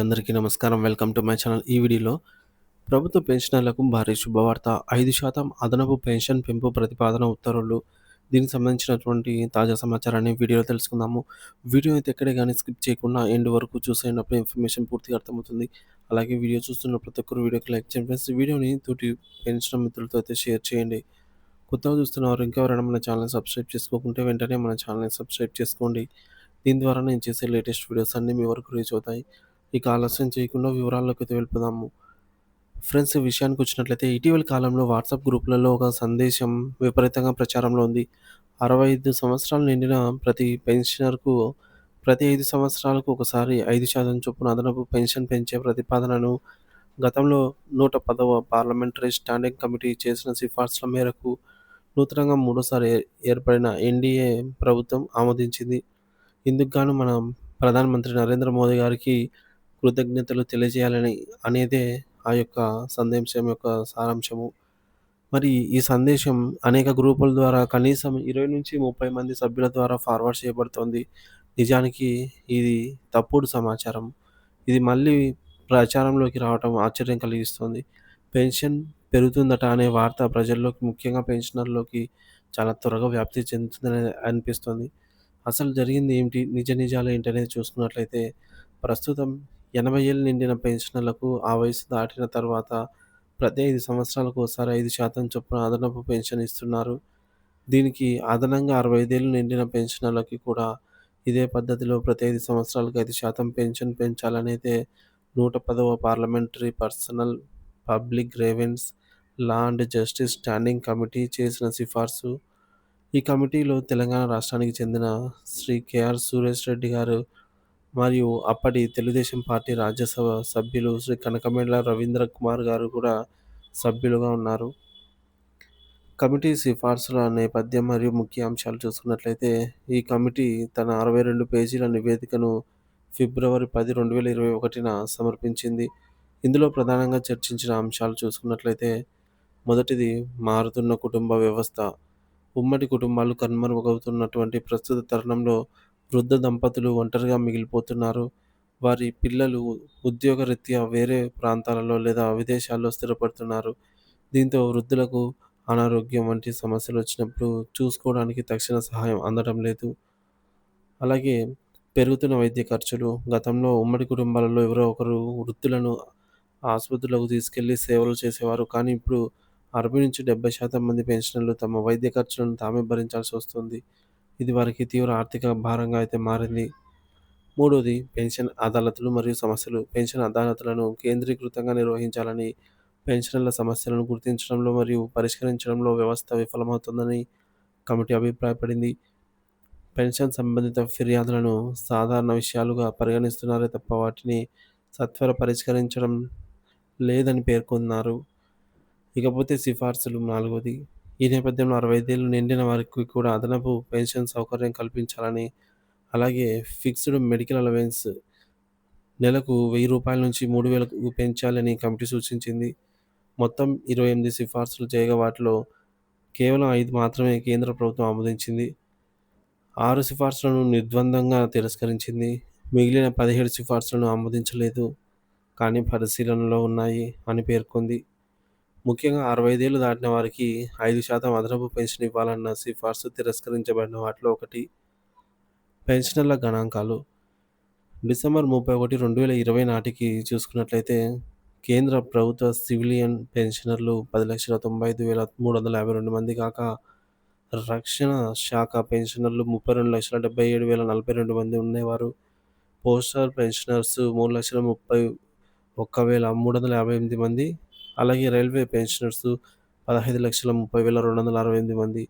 అందరికీ నమస్కారం. Welcome to my channel. ఈ వీడియోలో ప్రభుత్వ పెన్షనర్లకు భారీ శుభవార్త. ఐదు శాతం అదనపు పెన్షన్ పెంపు ప్రతిపాదన ఉత్తర్వులు. దీనికి సంబంధించినటువంటి తాజా సమాచారాన్ని వీడియోలో తెలుసుకుందాము. వీడియో అయితే ఎక్కడే కానీ స్కిప్ చేయకుండా ఎండ్ వరకు చూసేటప్పుడు ఇన్ఫర్మేషన్ పూర్తిగా అర్థమవుతుంది. అలాగే వీడియో చూస్తున్న ప్రతి ఒక్కరు వీడియోకి లైక్ చేయండి ఫ్రెండ్స్. వీడియోని తోటి పెన్షన్ మిత్రులతో అయితే షేర్ చేయండి. కొత్తగా చూస్తున్నవారు ఇంకెవరైనా మన ఛానల్ సబ్స్క్రైబ్ చేసుకోకుంటే వెంటనే మన ఛానల్ని సబ్స్క్రైబ్ చేసుకోండి. దీని ద్వారా నేను చేసే లేటెస్ట్ వీడియోస్ అన్నీ మీ వరకు రీచ్ అవుతాయి. ఇక ఆలస్యం చేయకుండా వివరాల్లోకి తెలుపుదాము వెళ్ళిపోదాము. ఫ్రెండ్స్ విషయానికి వచ్చినట్లయితే ఇటీవల కాలంలో వాట్సాప్ గ్రూపులలో ఒక సందేశం విపరీతంగా ప్రచారంలో ఉంది. అరవై ఐదు సంవత్సరాలు నిండిన ప్రతి పెన్షనర్కు ప్రతి ఐదు సంవత్సరాలకు ఒకసారి ఐదు శాతం చొప్పున అదనపు పెన్షన్ పెంచే ప్రతిపాదనను గతంలో నూట పదవ పార్లమెంటరీ స్టాండింగ్ కమిటీ చేసిన సిఫార్సుల మేరకు నూతనంగా మూడోసారి ఏర్పడిన ఎన్డీఏ ప్రభుత్వం ఆమోదించింది. ఇందుకు గాను మన ప్రధానమంత్రి నరేంద్ర మోదీ గారికి కృతజ్ఞతలు తెలియజేయాలని అనేదే ఆ యొక్క సందేశం యొక్క సారాంశము. మరి ఈ సందేశం అనేక గ్రూపుల ద్వారా కనీసం ఇరవై నుంచి ముప్పై మంది సభ్యుల ద్వారా ఫార్వర్డ్ చేయబడుతోంది. నిజానికి ఇది తప్పుడు సమాచారం. ఇది మళ్ళీ ప్రచారంలోకి రావటం ఆశ్చర్యం కలిగిస్తుంది. పెన్షన్ పెరుగుతుందట అనే వార్త ప్రజల్లోకి ముఖ్యంగా పెన్షనర్లోకి చాలా త్వరగా వ్యాప్తి చెందుతుందని అనిపిస్తుంది. అసలు జరిగింది ఏమిటి? నిజ నిజాలు ఏంటనేది చూసుకున్నట్లయితే ప్రస్తుతం ఎనభై ఏళ్ళు నిండిన పెన్షనర్లకు ఆ వయసు దాటిన తర్వాత ప్రతి ఐదు సంవత్సరాలకు ఒకసారి ఐదు శాతం చొప్పున అదనపు పెన్షన్ ఇస్తున్నారు. దీనికి అదనంగా అరవై ఐదేళ్ళు నిండిన పెన్షనర్లకి కూడా ఇదే పద్ధతిలో ప్రతి ఐదు సంవత్సరాలకు ఐదు శాతం పెన్షన్ పెంచాలనేదే నూట పదవ parliamentary personnel public grievances law and justice standing committee చేసిన సిఫార్సు. ఈ కమిటీలో తెలంగాణ రాష్ట్రానికి చెందిన శ్రీ కేఆర్ సురేష్ రెడ్డి గారు మరియు అప్పటి తెలుగుదేశం పార్టీ రాజ్యసభ సభ్యులు శ్రీ కనకమేళ్ళ రవీంద్ర కుమార్ గారు కూడా సభ్యులుగా ఉన్నారు. కమిటీ సిఫార్సుల నేపథ్యం మరియు ముఖ్య అంశాలు చూసుకున్నట్లయితే ఈ కమిటీ తన అరవై రెండు పేజీల నివేదికను ఫిబ్రవరి పది రెండు వేల ఇరవై ఒకటిన సమర్పించింది. ఇందులో ప్రధానంగా చర్చించిన అంశాలు చూసుకున్నట్లయితే మొదటిది మారుతున్న కుటుంబ వ్యవస్థ. ఉమ్మడి కుటుంబాలు కనుమరుగవుతున్నటువంటి ప్రస్తుత తరుణంలో వృద్ధ దంపతులు ఒంటరిగా మిగిలిపోతున్నారు. వారి పిల్లలు ఉద్యోగరీత్యా వేరే ప్రాంతాలలో లేదా విదేశాల్లో స్థిరపడుతున్నారు. దీంతో వృద్ధులకు అనారోగ్యం వంటి సమస్యలు వచ్చినప్పుడు చూసుకోవడానికి తక్షణ సహాయం అందడం లేదు. అలాగే పెరుగుతున్న వైద్య ఖర్చులు గతంలో ఉమ్మడి కుటుంబాలలో ఎవరో ఒకరు వృద్ధులను ఆసుపత్రులకు తీసుకెళ్ళి సేవలు చేసేవారు. కానీ ఇప్పుడు అరవై నుంచి డెబ్బై శాతం మంది పెన్షనర్లు తమ వైద్య ఖర్చులను తామే భరించాల్సి వస్తుంది. ఇది వారికి తీవ్ర ఆర్థిక భారంగా అయితే మారింది. మూడోది పెన్షన్ అదాలతులు మరియు సమస్యలు. పెన్షన్ అదాలతులను కేంద్రీకృతంగా నిర్వహించాలని పెన్షనర్ల సమస్యలను గుర్తించడంలో మరియు పరిష్కరించడంలో వ్యవస్థ విఫలమవుతుందని కమిటీ అభిప్రాయపడింది. పెన్షన్ సంబంధిత ఫిర్యాదులను సాధారణ విషయాలుగా పరిగణిస్తున్నారే తప్ప వాటిని సత్వర పరిష్కరించడం లేదని పేర్కొన్నారు. ఇకపోతే సిఫార్సులు. నాలుగోది ఈ నేపథ్యంలో అరవై ఐదేళ్ళు నిండిన వారికి కూడా అదనపు పెన్షన్ సౌకర్యం కల్పించాలని అలాగే ఫిక్స్డ్ మెడికల్ అలవెన్స్ నెలకు వెయ్యి రూపాయల నుంచి మూడు వేలకు పెంచాలని కమిటీ సూచించింది. మొత్తం ఇరవై ఎనిమిది సిఫార్సులు చేయగా వాటిలో కేవలం ఐదు మాత్రమే కేంద్ర ప్రభుత్వం ఆమోదించింది. ఆరు సిఫార్సులను నిర్ద్వందంగా తిరస్కరించింది. మిగిలిన పదిహేడు సిఫార్సులను ఆమోదించలేదు. కానీ పరిశీలనలో ఉన్నాయి అని పేర్కొంది. ముఖ్యంగా అరవై ఐదేళ్ళు దాటిన వారికి ఐదు శాతం అదనపు పెన్షన్ ఇవ్వాలన్న సిఫార్సు తిరస్కరించబడిన వాటిలో ఒకటి పెన్షనర్ల గణాంకాలు. డిసెంబర్ ముప్పై ఒకటి రెండు వేల ఇరవై నాటికి చూసుకున్నట్లయితే కేంద్ర ప్రభుత్వ సివిలియన్ పెన్షనర్లు పది లక్షల తొంభై ఐదు వేల మూడు వందల యాభై రెండు మంది కాక రక్షణ శాఖ పెన్షనర్లు ముప్పై రెండు లక్షల డెబ్బై ఏడు వేల నలభై రెండు మంది ఉండేవారు. పోస్టల్ పెన్షనర్స్ మూడు లక్షల ముప్పై ఒక్క వేల మూడు వందల యాభై ఎనిమిది మంది అలాగే రైల్వే పెన్షనర్స్ పదహైదు లక్షల ముప్పై వేల రెండు వందల అరవై ఎనిమిది మంది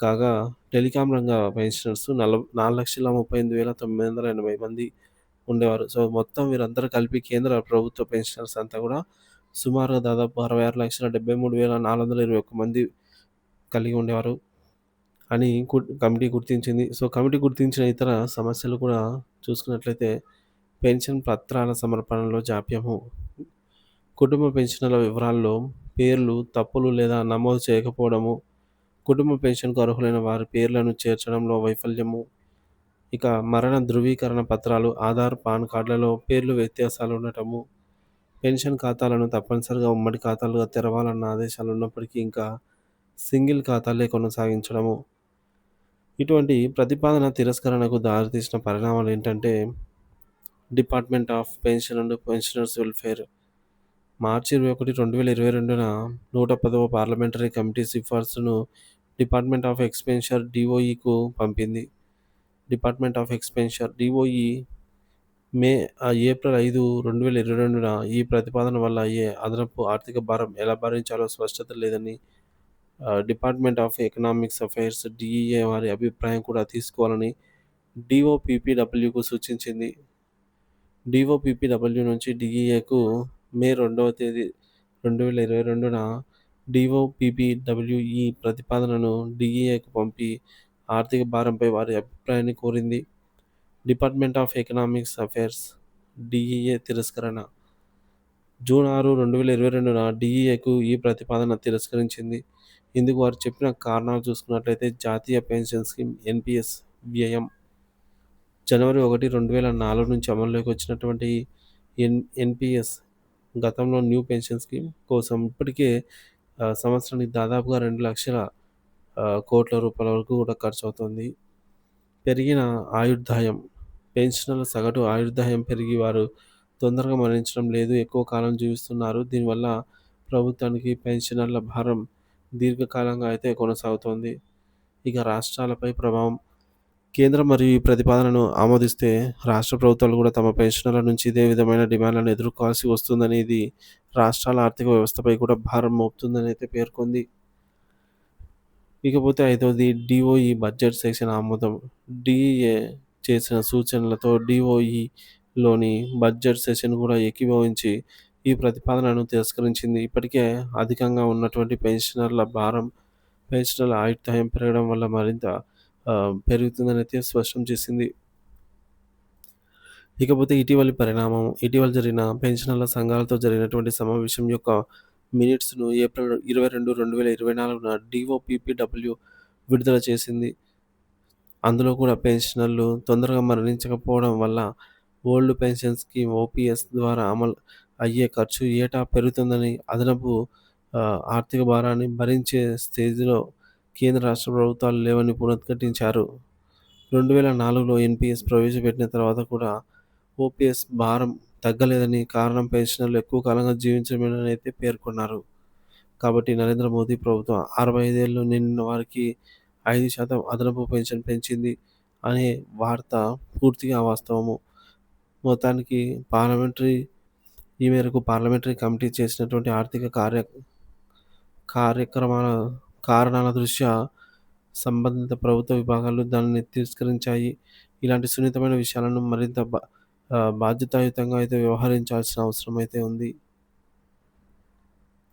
కాగా టెలికాం రంగ పెన్షనర్స్ నల నాలుగు లక్షల ముప్పై ఎనిమిది వేల తొమ్మిది వందల ఎనభై మంది ఉండేవారు. సో మొత్తం వీరందరూ కలిపి కేంద్ర ప్రభుత్వ పెన్షనర్స్ అంతా కూడా సుమారుగా దాదాపు అరవై ఆరు లక్షల డెబ్బై మూడు వేల నాలుగు వందల ఇరవై ఒక్క మంది కలిగి ఉండేవారు అని కమిటీ గుర్తించింది. సో కమిటీ గుర్తించిన ఇతర సమస్యలు కూడా చూసుకున్నట్లయితే పెన్షన్ పత్రాల సమర్పణలో జాప్యము కుటుంబ పెన్షన్ల వివరాల్లో పేర్లు తప్పులు లేదా నమోదు చేయకపోవడము కుటుంబ పెన్షన్కు అర్హులైన వారి పేర్లను చేర్చడంలో వైఫల్యము ఇక మరణ ధృవీకరణ పత్రాలు, ఆధార్, పాన్ కార్డులలో పేర్లు వ్యత్యాసాలు ఉండటము, పెన్షన్ ఖాతాలను తప్పనిసరిగా ఉమ్మడి ఖాతాలుగా తెరవాలన్న ఆదేశాలు ఉన్నప్పటికీ ఇంకా సింగిల్ ఖాతాలే కొనసాగించడము. ఇటువంటి ప్రతిపాదన తిరస్కరణకు దారితీసిన పరిణామాలు ఏంటంటే department of pension and pensioners welfare మార్చి ఇరవై ఒకటి రెండు వేల ఇరవై రెండున నూట పదవ పార్లమెంటరీ కమిటీ సిఫార్సును డిపార్ట్మెంట్ ఆఫ్ ఎక్స్పెన్షర్ డిఓఈకు పంపింది. Department of expenditure DOE May April ఐదు రెండు వేల ఇరవై రెండున ఈ ప్రతిపాదన వల్ల అయ్యే అదనపు ఆర్థిక భారం ఎలా భరించాలో స్పష్టత లేదని department of economics affairs DEA వారి అభిప్రాయం కూడా తీసుకోవాలని డిఓపిపిడబ్ల్యూకు సూచించింది. డిఓపిపిడబ్ల్యూ నుంచి డిఈఏకు మే రెండవ తేదీ రెండు వేల ఇరవై రెండున డిఓపిపిడబ్ల్యూఈ ప్రతిపాదనను డిఈఏకు పంపి ఆర్థిక భారంపై వారి అభిప్రాయాన్ని కోరింది. Department of economics affairs DEA తిరస్కరణ జూన్ ఆరు రెండు వేల ఇరవై రెండున డిఈఏకు ఈ ప్రతిపాదన తిరస్కరించింది. ఇందుకు వారు చెప్పిన కారణాలు చూసుకున్నట్లయితే జాతీయ పెన్షన్ స్కీమ్ ఎన్పిఎస్ వ్యయం జనవరి ఒకటి రెండు వేల నాలుగు నుంచి అమల్లోకి వచ్చినటువంటి ఎన్ ఎన్పిఎస్ గతంలో న్యూ పెన్షన్ స్కీమ్ కోసం ఇప్పటికే సంవత్సరానికి దాదాపుగా రెండు లక్షల కోట్ల రూపాయల వరకు కూడా ఖర్చు అవుతుంది. పెరిగిన ఆయుర్దాయం పెన్షనర్ల సగటు ఆయుర్దాయం పెరిగి వారు తొందరగా మరణించడం లేదు, ఎక్కువ కాలం జీవిస్తున్నారు. దీనివల్ల ప్రభుత్వానికి పెన్షనర్ల భారం దీర్ఘకాలంగా అయితే కొనసాగుతోంది. ఇక రాష్ట్రాలపై ప్రభావం కేంద్రం మరియు ఈ ప్రతిపాదనను ఆమోదిస్తే రాష్ట్ర ప్రభుత్వాలు కూడా తమ పెన్షనర్ల నుంచి ఇదే విధమైన డిమాండ్లను ఎదుర్కోవాల్సి వస్తుందని ఇది రాష్ట్రాల ఆర్థిక వ్యవస్థపై కూడా భారం మోపుతుందని అయితే పేర్కొంది. ఇకపోతే ఐదవది డిఓఈ బడ్జెట్ సెక్షన్ ఆమోదం డిఈఏ చేసిన సూచనలతో డిఓఈలోని బడ్జెట్ సెషన్ కూడా ఏకీభవించి ఈ ప్రతిపాదనను తిరస్కరించింది. ఇప్పటికే అధికంగా ఉన్నటువంటి పెన్షనర్ల భారం పెన్షనర్ల ఆయుర్దాయం పెరగడం వల్ల మరింత పెరుగుతుందని అయితే స్పష్టం చేసింది. ఇకపోతే ఇటీవలి పరిణామం ఇటీవల జరిగిన పెన్షనర్ల సంఘాలతో జరిగినటువంటి సమావేశం యొక్క మినిట్స్ను ఏప్రిల్ ఇరవై రెండు రెండు వేల ఇరవై నాలుగున డిఓపిపిడబ్ల్యూ విడుదల చేసింది. అందులో కూడా పెన్షనర్లు తొందరగా మరణించకపోవడం వల్ల ఓల్డ్ పెన్షన్ స్కీమ్ ఓపీఎస్ ద్వారా అమలు అయ్యే ఖర్చు ఏటా పెరుగుతుందని అదనపు ఆర్థిక భారాన్ని భరించే స్టేజ్లో కేంద్ర రాష్ట్ర ప్రభుత్వాలు లేవని పునరుద్ఘాటించారు. రెండు వేల నాలుగులో ఎన్పిఎస్ ప్రవేశపెట్టిన తర్వాత కూడా ఓపీఎస్ భారం తగ్గలేదని కారణం పెన్షనర్లు ఎక్కువ కాలంగా జీవించడమేనని అయితే పేర్కొన్నారు. కాబట్టి నరేంద్ర మోదీ ప్రభుత్వం అరవై ఐదేళ్ళు నిండిన వారికి ఐదు శాతం అదనపు పెన్షన్ పెంచింది అనే వార్త పూర్తిగా అవాస్తవము. మొత్తానికి పార్లమెంటరీ ఈ మేరకు పార్లమెంటరీ కమిటీ చేసినటువంటి ఆర్థిక కార్య కార్యక్రమాల కారణాల దృష్ట్యా సంబంధిత ప్రభుత్వ విభాగాలు దానిని తిరస్కరించాయి. ఇలాంటి సున్నితమైన విషయాలను మరింత బా బాధ్యతాయుతంగా అయితే వ్యవహరించాల్సిన అవసరం అయితే ఉంది.